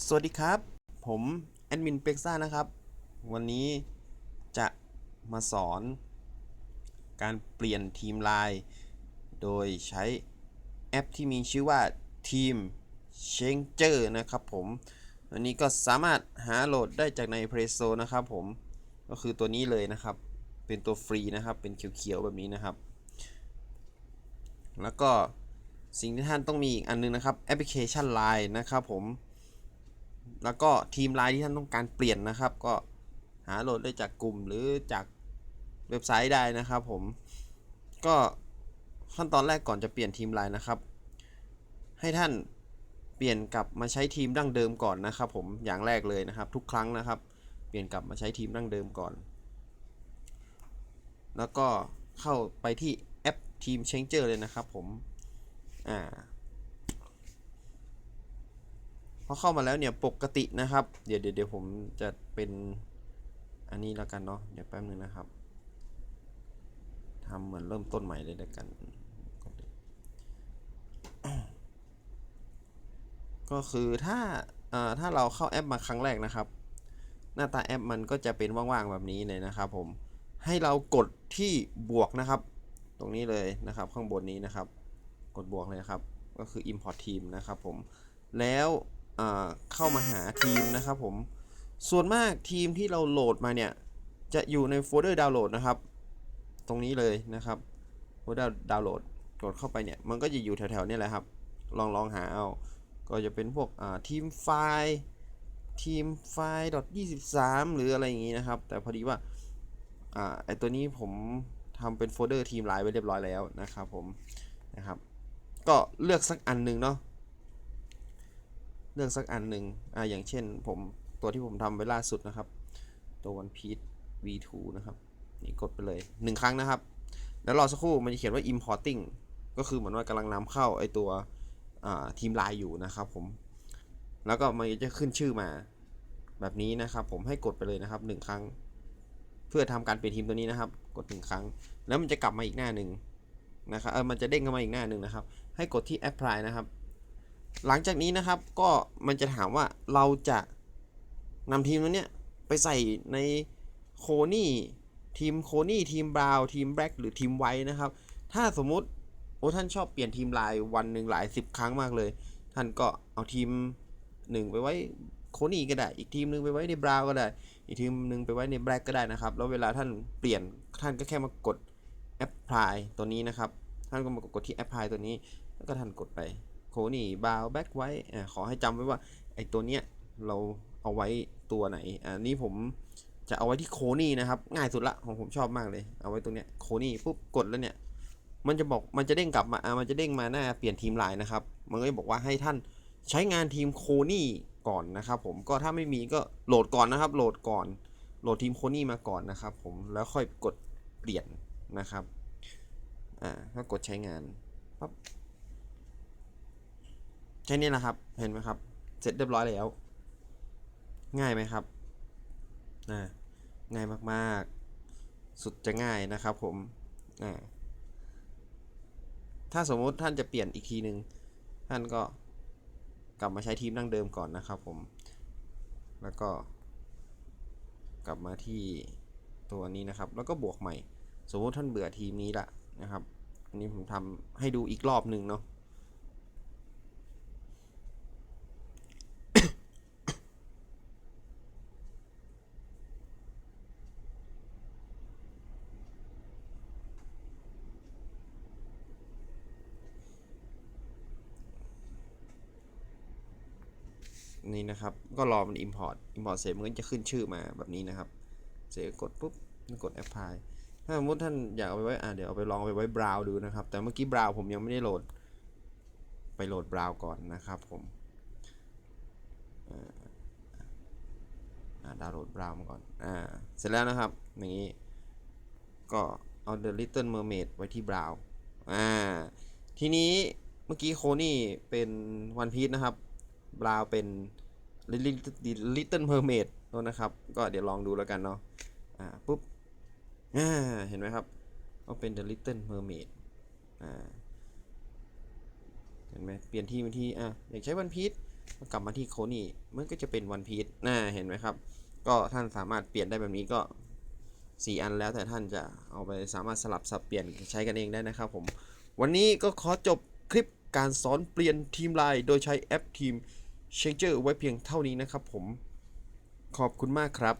สวัสดีครับ ผมแอดมินเป็กซ่านะครับ วันนี้จะมาสอน การเปลี่ยนทีมไลน์โดยใช้แอปที่มีชื่อว่าทีม Changer นะครับผมอันนี้ก็สามารถหาโหลดได้จากใน Play Store นะครับผมก็คือตัวนี้เลยนะครับ เป็นตัวฟรีนะครับ เป็นเขียวๆแบบนี้นะครับ แล้วก็สิ่งที่ท่านต้องมีอีกอันนึงนะครับแอปพลิเคชัน Line นะครับผม แล้วก็ทีมไลน์ที่ท่านต้องการเปลี่ยนนะครับ ก็หาโหลดได้จากกลุ่มหรือจากเว็บไซต์ได้นะครับ ผมก็ขั้นตอนแรกก่อนจะเปลี่ยนทีมไลน์นะครับ ให้ท่านเปลี่ยนกลับมาใช้ทีมดั้งเดิมก่อนนะครับ ผมอย่างแรกเลยนะครับ ทุกครั้งนะครับ เปลี่ยนกลับมาใช้ทีมดั้งเดิมก่อน แล้วก็เข้าไปที่แอปทีม Changer เลยนะครับ ผมอ่า พอเข้ามาแล้วเนี่ยปกตินะครับ เดี๋ยวเดี๋ยวผมจะเป็นอันนี้แล้วกันเนาะเดี๋ยวแป๊บนึงนะครับทำเหมือนเริ่มต้นใหม่เลยแล้วกัน ก็คือถ้าถ้าเราเข้าแอปมาครั้งแรกนะครับ หน้าตาแอปมันก็จะเป็นว่างๆแบบนี้เลยนะครับ ผมให้เรากดที่บวกนะครับ ตรงนี้เลยนะครับ ข้างบนนี้นะครับ กดบวกเลยนะครับ ก็คือ import team นะครับผมแล้ว เข้ามาหาทีมนะครับผม ส่วนมากทีมที่เราโหลดมาเนี่ย จะอยู่ในโฟลเดอร์ดาวน์โหลดนะครับ ตรงนี้เลยนะครับโฟลเดอร์ดาวน์โหลดกดเข้าไปเนี่ย มันก็จะอยู่แถวๆนี้แหละครับ ลองลองหาเอา ก็จะเป็นพวกทีมไฟล์ทีมไฟล์ .23 หรืออะไรอย่างนี้นะครับ แต่พอดีว่าอไอตัวนี้ผมทำเป็นโฟลเดอร์ทีมไลน์ไว้เรียบร้อยแล้วนะครับผมนะครับ ก็เลือกสักอันหนึ่งเนาะ เลือกสักอันหนึ่งอ่าอย่างเช่นผมตัวที่ผมทำไว้ล่าสุดนะครับ ตัว One Piece V2 นะครับ นี่กดไปเลย 1 ครั้งนะครับ แล้วรอสักครู่มันจะเขียนว่า importing ก็คือเหมือนว่ากำลังนำเข้าไอตัวทีมไลน์อยู่นะครับผม แล้วก็มันจะขึ้นชื่อมาแบบนี้นะครับผมให้กดไปเลยนะครับ 1 ครั้ง เพื่อทำการเปลี่ยนทีมตัวนี้นะครับ กด 1 ครั้ง แล้วมันจะกลับมาอีกหน้าหนึ่งนะครับเออมันจะเด้งเข้ามาอีกหน้าหนึ่งนะครับ ให้กดที่ apply นะครับ หลังจากนี้นะครับก็มันจะถามว่าเราจะนำทีมตัวเนี้ยไปใส่ในโคนี่ทีมโคนี่ทีมบราวทีมแบล็กหรือทีมไวท์นะครับ ถ้าสมมุติโอ้ท่านชอบเปลี่ยนทีมลายวันหนึ่งหลายสิบครั้งมากเลย ท่านก็เอาทีมหนึ่งไปไว้โคนี่ก็ได้ อีกทีมหนึ่งไปไว้ในบราวก็ได้ อีกทีมหนึ่งไปไว้ในแบล็กก็ได้นะครับ แล้วเวลาท่านเปลี่ยนท่านก็แค่มากด apply ตัวนี้นะครับ ท่านก็มากดที่ apply ตัวนี้ แล้วก็ท่านกดไป โคนี่บาวแบ็กไว้ขอให้จำไว้ว่าไอตัวเนี้ยเราเอาไว้ตัวไหนอ่านี่ผมจะเอาไว้ที่โคนี่นะครับ ง่ายสุดละของผมชอบมากเลย เอาไว้ตรงเนี้ยโคนี่ปุ๊บกดแล้วเนี่ย มันจะบอกมันจะเด้งกลับมาอ่ามันจะเด้งมาหน้าเปลี่ยนทีมไลน์นะครับ มันก็จะบอกว่าให้ท่านใช้งานทีมโคนี่ก่อนนะครับ ผมก็ถ้าไม่มีก็โหลดก่อนนะครับ โหลดก่อน โหลดทีมโคนี่มาก่อนนะครับ ผมแล้วค่อยกดเปลี่ยนนะครับอ่าก็กดใช้งานปั๊บ แค่นี้แหละครับ เห็นไหมครับ เสร็จเรียบร้อยแล้ว ง่ายไหมครับอ่าง่ายมากๆ สุดจะง่ายนะครับผมอ่าถ้าสมมุติท่านจะเปลี่ยนอีกทีหนึ่งท่านก็กลับมาใช้ทีมดั้งเดิมก่อนนะครับผม แล้วก็ กลับมาที่ตัวนี้นะครับ แล้วก็บวกใหม่ สมมติท่านเบื่อทีมนี้ละนะครับ อันนี้ผมทำให้ดูอีกรอบหนึ่งเนาะ นี่นะครับ ก็รอมัน import import เสร็จมันก็จะขึ้นชื่อมาแบบนี้นะครับ เสร็จกดปุ๊บกด apply ถ้าสมมติท่านอยากเอาไปไว้อ่าเดี๋ยวเอาไปลองเอาไปไว้ browse ดูนะครับ แต่เมื่อกี้ browse ผมยังไม่ได้โหลด ไปโหลด browse ก่อนนะครับผมดาวน์โหลด browse มาก่อน อ่า เสร็จแล้วนะครับ อย่างนี้ ก็เอา the little mermaid ไว้ที่ browse อ่า ทีนี้เมื่อกี้โคนี่เป็น one piece นะครับ บราวเป็น Little Mermaid โทษนะครับ ก็เดี๋ยวลองดูแล้วกันเนาะอ่าปุ๊บอ่าเห็นไหมครับก็เป็น The Little Mermaid อ่าเห็นไหมเปลี่ยนที่เป็นที่อะอยากใช้วันพีชกลับมาที่โคนี่มันก็จะเป็นวันพีชน่าเห็นไหมครับ ก็ท่านสามารถเปลี่ยนได้แบบนี้ก็ 4 อันแล้วแต่ท่านจะเอาไปสามารถสลับสับเปลี่ยนใช้กันเองได้นะครับผม วันนี้ก็ขอจบคลิปการสอนเปลี่ยนทีมไลน์โดยใช้แอปทีม เชนเจอร์ไว้เพียงเท่านี้นะครับผม ขอบคุณมากครับ